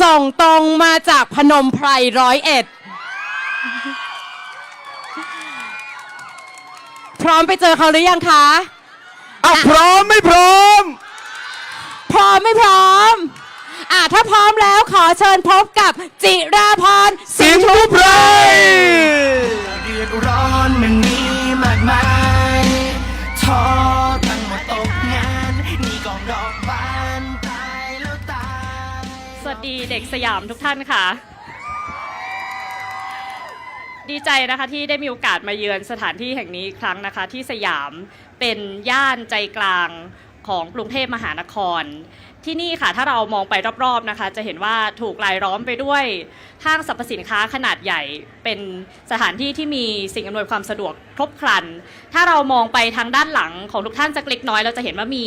ส่งตรงมาจากพนมไพรร้อยเอ็ด พร้อมไปเจอเขาหรือยังคะ อะพร้อมไม่พร้อม พร้อมไม่พร้อม อะถ้าพร้อมแล้วขอเชิญพบกับจิราพรสิงห์ทุไพรเดีเด็กสยามทุกท่านค่ะ ดีใจนะคะที่ได้มีโอกาสมาเยือนสถานที่แห่งนี้อีกครั้งนะคะ ที่สยามเป็นย่านใจกลางของกรุงเทพมหานคร ที่นี่ค่ะถ้าเรามองไปรอบๆนะคะ จะเห็นว่าถูกรายล้อมไปด้วยห้างสรรพสินค้าขนาดใหญ่ เป็นสถานที่ที่มีสิ่งอำนวยความสะดวกครบครัน ถ้าเรามองไปทางด้านหลังของทุกท่านสักเล็กน้อยเราจะเห็นว่ามี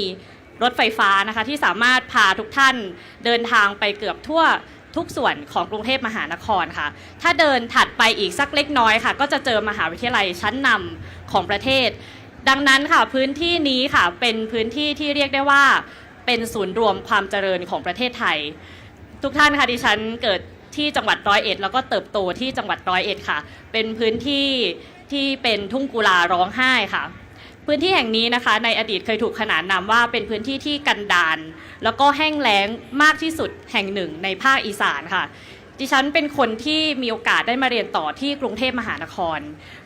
รถไฟฟ้านะคะที่สามารถพาทุกท่านเดินทางไปเกือบทั่วทุกส่วนของกรุงเทพมหานครค่ะ ถ้าเดินถัดไปอีกสักเล็กน้อยค่ะ ก็จะเจอมหาวิทยาลัยชั้นนำของประเทศ ดังนั้นค่ะพื้นที่นี้ค่ะเป็นพื้นที่ที่เรียกได้ว่า เป็นศูนย์รวมความเจริญของประเทศไทย ทุกท่านค่ะดิฉันเกิดที่จังหวัดร้อยเอ็ดแล้วก็เติบโตที่จังหวัดร้อยเอ็ดค่ะ เป็นพื้นที่ที่เป็นทุ่งกุลาร้องไห้ค่ะ พื้นที่แห่งนี้นะคะ ในอดีตเคยถูกขนานนามว่าเป็นพื้นที่ที่กันดารแล้วก็แห้งแล้งมากที่สุดแห่งหนึ่งในภาคอีสานค่ะ ดิฉันเป็นคนที่มีโอกาสได้มาเรียนต่อที่กรุงเทพมหานคร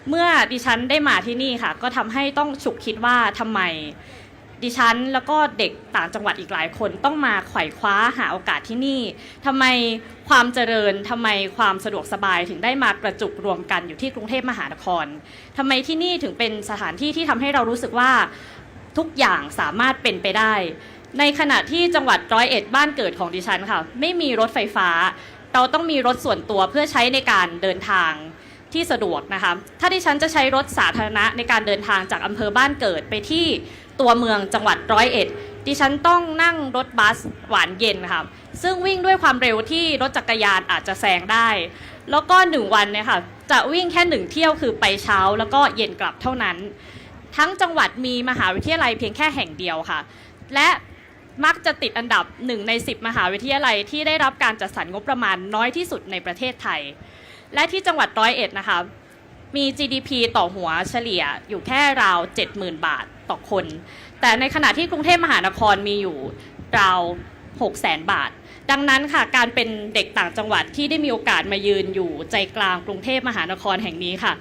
เมื่อดิฉันได้มาที่นี่ค่ะ ก็ทำให้ต้องฉุกคิดว่าทำไม ดิฉันแล้วก็เด็กต่างจังหวัดอีกหลายคนต้องมาไขว่คว้าหาโอกาสที่นี่ทำไมความเจริญทำไมความสะดวกสบายถึงได้มากระจุกรวมกันอยู่ที่กรุงเทพมหานครทำไมที่นี่ถึงเป็นสถานที่ที่ทำให้เรารู้สึกว่าทุกอย่างสามารถเป็นไปได้ ในขณะที่จังหวัดร้อยเอ็ดบ้านเกิดของดิฉันค่ะ ไม่มีรถไฟฟ้า เราต้องมีรถส่วนตัวเพื่อใช้ในการเดินทางที่สะดวกนะคะ ถ้าดิฉันจะใช้รถสาธารณะในการเดินทางจากอำเภอบ้านเกิดไปที่ ตัวเมืองจังหวัดร้อยเอ็ดดิฉันต้องนั่งรถบัสหวานเย็นค่ะซึ่งวิ่งด้วยความเร็วที่รถจักรยานอาจจะแซงได้ แล้วก็หนึ่งวันเนี่ยค่ะจะวิ่งแค่หนึ่งเที่ยวคือไปเช้าแล้วก็เย็นกลับเท่านั้น ทั้งจังหวัดมีมหาวิทยาลัยเพียงแค่แห่งเดียวค่ะ และมักจะติดอันดับหนึ่งใน 10 มหาวิทยาลัยที่ได้รับการจัดสรรงบประมาณน้อยที่สุดในประเทศไทย และที่จังหวัดร้อยเอ็ดนะคะ มี GDP ต่อหัวเฉลี่ยอยู่แค่ราว 70,000 บาทต่อคน แต่ในขณะที่กรุงเทพมหานครมีอยู่ราว 600,000 บาท ดังนั้นค่ะการเป็นเด็กต่างจังหวัดที่ได้มีโอกาสมายืนอยู่ใจกลางกรุงเทพมหานครแห่งนี้ค่ะ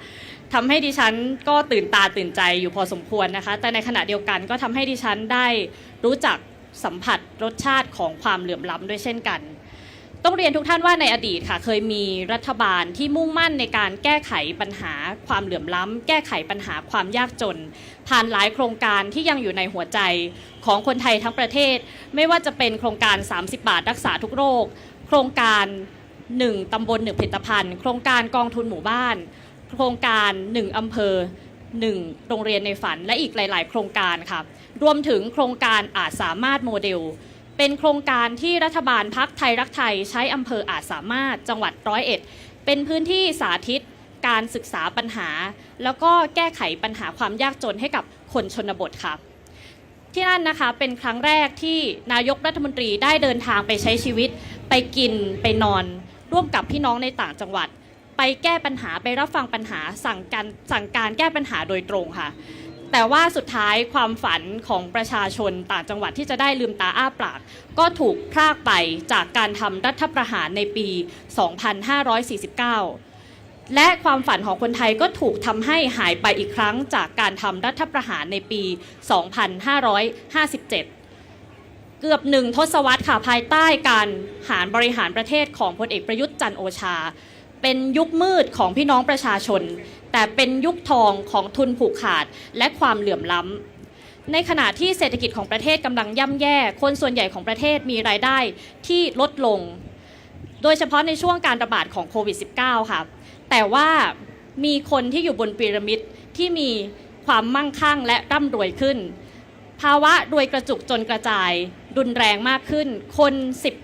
ทำให้ดิฉันก็ตื่นตาตื่นใจอยู่พอสมควรนะคะ แต่ในขณะเดียวกันก็ทำให้ดิฉันได้รู้จักสัมผัสรสชาติของความเหลื่อมล้ำด้วยเช่นกัน ต้องเรียนทุกท่านว่าในอดีตค่ะเคยมีรัฐบาลที่มุ่งมั่นในการแก้ไขปัญหาความเหลื่อมล้ำ แก้ไขปัญหาความยากจน ผ่านหลายโครงการที่ยังอยู่ในหัวใจของคนไทยทั้งประเทศ ไม่ว่าจะเป็นโครงการ 30 บาทรักษาทุกโรค โครงการ 1 ตำบล 1 ผลิตภัณฑ์ โครงการกองทุนหมู่บ้าน โครงการ 1 อำเภอ 1 โรงเรียนในฝันและอีกหลาย ๆ โครงการค่ะรวมถึงโครงการอาจสามารถโมเดล เป็นโครงการที่รัฐบาลพักไทยรักไทยใช้อำเภออาจสามารถจังหวัดร้อยเอ็ดเป็นพื้นที่สาธิตการศึกษาปัญหา แล้วก็แก้ไขปัญหาความยากจนให้กับคนชนบทค่ะที่นั่นนะคะเป็นครั้งแรกที่นายกรัฐมนตรีได้เดินทางไปใช้ชีวิต ไปกินไปนอน ร่วมกับพี่น้องในต่างจังหวัด ไปแก้ปัญหาไปรับฟังปัญหาสั่งการสั่งการแก้ปัญหาโดยตรงค่ะ แต่ว่าสุดท้ายความฝันของประชาชนต่างจังหวัดที่จะได้ลืมตาอ้าปาก ก็ถูกพรากไปจากการทำรัฐประหารในปี 2549 และความฝันของคนไทยก็ถูกทำให้หายไปอีกครั้งจากการทำรัฐประหารในปี 2557เกือบหนึ่งทศวรรษค่ะภายใต้การหารบริหารประเทศของพลเอกประยุทธ์จันโอชา เป็นยุคมืดของพี่น้องประชาชน แต่เป็นยุคทองของทุนผูกขาดและความเหลื่อมล้ำ ในขณะที่เศรษฐกิจของประเทศกำลังย่ำแย่ คนส่วนใหญ่ของประเทศมีรายได้ที่ลดลง โดยเฉพาะในช่วงการระบาดของโควิด -19 ค่ะ แต่ว่ามีคนที่อยู่บนพีระมิดที่มีความมั่งคั่งและร่ำรวยขึ้น ภาวะรวยกระจุกจนกระจาย รุนแรงมากขึ้น คน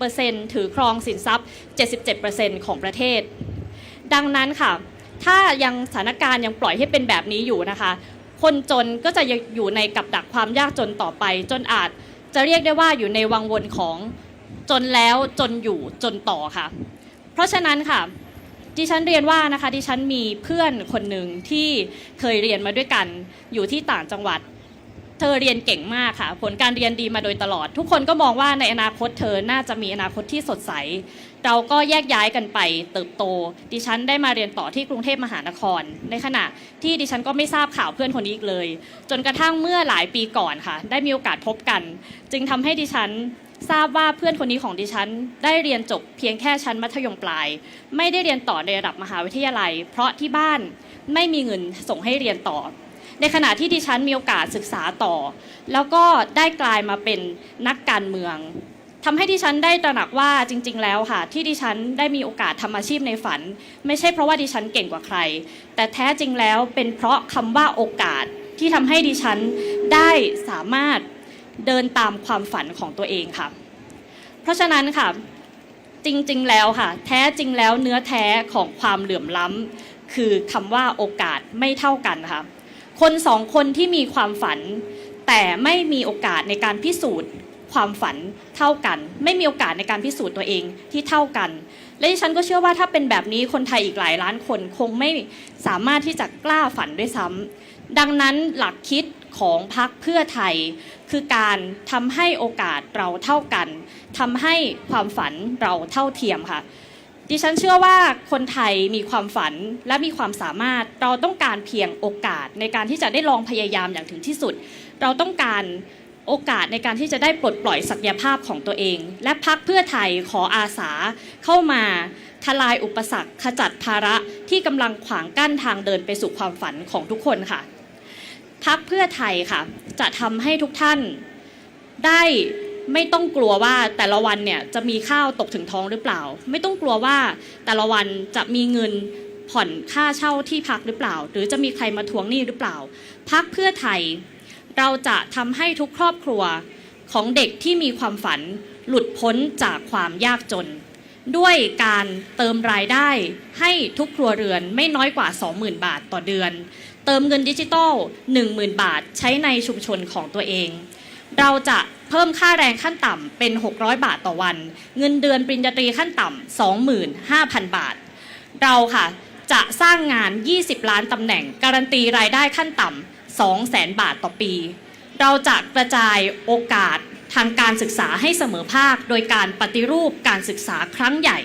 10%ถือครองสินทรัพย์ 77%ของประเทศ ดังนั้นค่ะ ถ้ายังสถานการณ์ยังปล่อยให้เป็นแบบนี้อยู่นะคะ คนจนก็จะยังอยู่ในกับดักความยากจนต่อไป จนอาจจะเรียกได้ว่าอยู่ในวังวนของจนแล้วจนอยู่จนต่อค่ะ เพราะฉะนั้นค่ะดิฉันเรียนว่านะคะดิฉันมีเพื่อนคนหนึ่งที่เคยเรียนมาด้วยกันอยู่ที่ต่างจังหวัด เธอเรียนเก่งมากค่ะ ผลการเรียนดีมาโดยตลอด ทุกคนก็มองว่าในอนาคตเธอน่าจะมีอนาคตที่สดใส เราก็แยกย้ายกันไปเติบโต ดิฉันได้มาเรียนต่อที่กรุงเทพมหานคร ในขณะที่ดิฉันก็ไม่ทราบข่าวเพื่อนคนนี้อีกเลย จนกระทั่งเมื่อหลายปีก่อนค่ะ ได้มีโอกาสพบกัน จึงทำให้ดิฉันทราบว่าเพื่อนคนนี้ของดิฉันได้เรียนจบเพียงแค่ชั้นมัธยมปลาย ไม่ได้เรียนต่อในระดับมหาวิทยาลัย เพราะที่บ้านไม่มีเงินส่งให้เรียนต่อ ในขณะที่ดิฉันมีโอกาสศึกษาต่อ แล้วก็ได้กลายมาเป็นนักการเมือง ทำให้ดิฉันได้ตระหนักว่าจริง ๆ แล้วค่ะ ที่ดิฉันได้มีโอกาสทำอาชีพในฝัน ไม่ใช่เพราะว่าดิฉันเก่งกว่าใคร แต่แท้จริงแล้วเป็นเพราะคำว่าโอกาสที่ทำให้ดิฉันได้สามารถเดินตามความฝันของตัวเองค่ะ เพราะฉะนั้นค่ะจริง ๆ แล้วค่ะ แท้จริงแล้วเนื้อแท้ของความเหลื่อมล้ำคือคำว่าโอกาสไม่เท่ากันค่ะคนสองคนที่มีความฝัน แต่ไม่มีโอกาสในการพิสูจน์ ความฝันเท่ากัน ไม่มีโอกาสในการพิสูจน์ตัวเองที่เท่ากัน และดิฉันก็เชื่อว่าถ้าเป็นแบบนี้คนไทยอีกหลายล้านคนคงไม่สามารถที่จะกล้าฝันด้วยซ้ำดังนั้นหลักคิดของพรรคเพื่อไทย คือการทำให้โอกาสเราเท่ากันทำให้ความฝันเราเท่าเทียมค่ะดิฉันเชื่อว่าคนไทยมีความฝันและมีความสามารถเราต้องการเพียงโอกาสในการที่จะได้ลองพยายามอย่างถึงที่สุด เราต้องการ โอกาสในการที่จะได้ปลดปล่อยศักยภาพของตัวเอง และพักเพื่อไทยขออาสาเข้ามาทลายอุปสรรคขจัดภาระที่กำลังขวางกั้นทางเดินไปสู่ความฝันของทุกคนค่ะ พักเพื่อไทยค่ะ จะทำให้ทุกท่านได้ไม่ต้องกลัวว่าแต่ละวันเนี่ยจะมีข้าวตกถึงท้องหรือเปล่า ไม่ต้องกลัวว่าแต่ละวันจะมีเงินผ่อนค่าเช่าที่พักหรือเปล่า หรือจะมีใครมาทวงหนี้หรือเปล่า พักเพื่อไทย เราจะทำให้ทุกครอบครัวของเด็กที่มีความฝันหลุดพ้นจากความยากจน ด้วยการเติมรายได้ให้ทุกครัวเรือนไม่น้อยกว่า 20,000 บาทต่อเดือน เติมเงินดิจิตอล10,000 บาทใช้ในชุมชนของตัวเอง เราจะเพิ่มค่าแรงขั้นต่ำเป็น 600 บาทต่อวัน เงินเดือนปริญญาตรีขั้นต่ำ25,000 บาท เราค่ะจะสร้างงาน 20 ล้านตำแหน่ง การันตีรายได้ขั้นต่ำ 200,000บาทต่อปี เราจะกระจายโอกาสทางการศึกษาให้เสมอภาค โดยการปฏิรูปการศึกษาครั้งใหญ่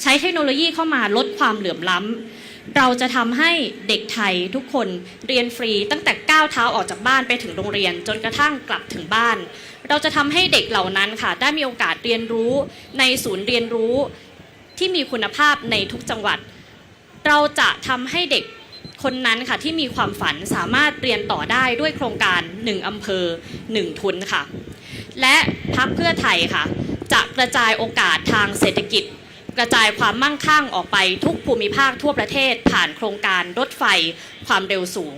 ใช้เทคโนโลยีเข้ามาลดความเหลื่อมล้ำ เราจะทำให้เด็กไทยทุกคนเรียนฟรีตั้งแต่ก้าวเท้าออกจากบ้านไปถึงโรงเรียน จนกระทั่งกลับถึงบ้าน เราจะทำให้เด็กเหล่านั้นค่ะ ได้มีโอกาสเรียนรู้ในศูนย์เรียนรู้ที่มีคุณภาพในทุกจังหวัด เราจะทำให้เด็ก คนนั้นค่ะที่มีความฝันสามารถเรียนต่อได้ด้วยโครงการ 1 อำเภอ 1 ทุนค่ะ และพักเพื่อไทยค่ะ จะกระจายโอกาสทางเศรษฐกิจ กระจายความมั่งคั่งออกไปทุกภูมิภาคทั่วประเทศ ผ่านโครงการรถไฟความเร็วสูง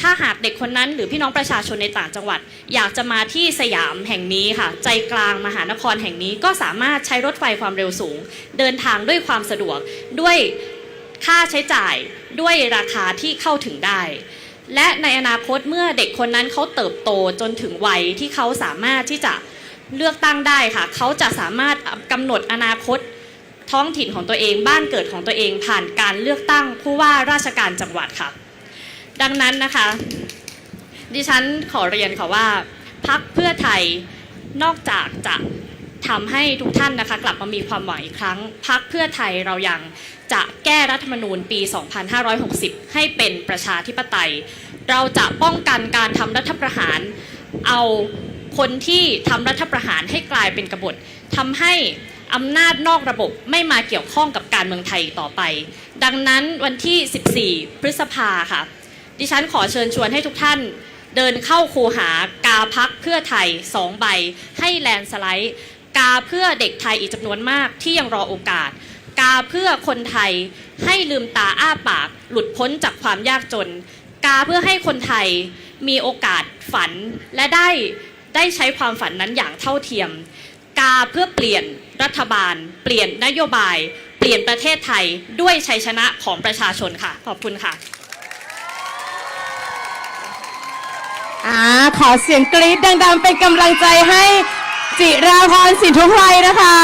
ถ้าหากเด็กคนนั้นหรือพี่น้องประชาชนในต่างจังหวัด อยากจะมาที่สยามแห่งนี้ค่ะ ใจกลางมหานครแห่งนี้ก็สามารถใช้รถไฟความเร็วสูง เดินทางด้วยความสะดวกด้วยค่าใช้จ่าย ด้วยราคาที่เข้าถึงได้ และในอนาคตเมื่อเด็กคนนั้นเขาเติบโตจนถึงวัยที่เขาสามารถที่จะเลือกตั้งได้ค่ะ เขาจะสามารถกำหนดอนาคตท้องถิ่นของตัวเองบ้านเกิดของตัวเองผ่านการเลือกตั้งผู้ว่าราชการจังหวัดค่ะ ดังนั้นนะคะ ดิฉันขอเรียนค่ะว่าพักเพื่อไทยนอกจากจะทำให้ทุกท่านนะคะ กลับมามีความหวังอีกครั้งพักเพื่อไทยเรายัง จะแก้รัฐธรรมนูญปี 2560 ให้เป็นประชาธิปไตย เราจะป้องกันการทำรัฐประหาร เอาคนที่ทำรัฐประหารให้กลายเป็นกบฏทำให้อำนาจนอกระบบไม่มาเกี่ยวข้องกับการเมืองไทยอีกต่อไป ดังนั้นวันที่ 14 พฤษภาค่ะ ดิฉันขอเชิญชวนให้ทุกท่านเดินเข้าคูหากาพักเพื่อไทยสองใบ ให้แลนสไลด์ กาเพื่อเด็กไทยอีกจำนวนมากที่ยังรอโอกาส กาเพื่อคนไทยให้ลืมตาอ้าปาก หลุดพ้นจากความยากจน กาเพื่อให้คนไทยมีโอกาสฝันและได้ได้ใช้ความฝันนั้นอย่างเท่าเทียม กาเพื่อเปลี่ยนรัฐบาล เปลี่ยนนโยบาย เปลี่ยนประเทศไทยด้วยชัยชนะของประชาชนค่ะ ขอบคุณค่ะอ่าขอเสียงกรี๊ดดังๆ เป็นกำลังใจให้จิราพรสินทุไพรนะคะ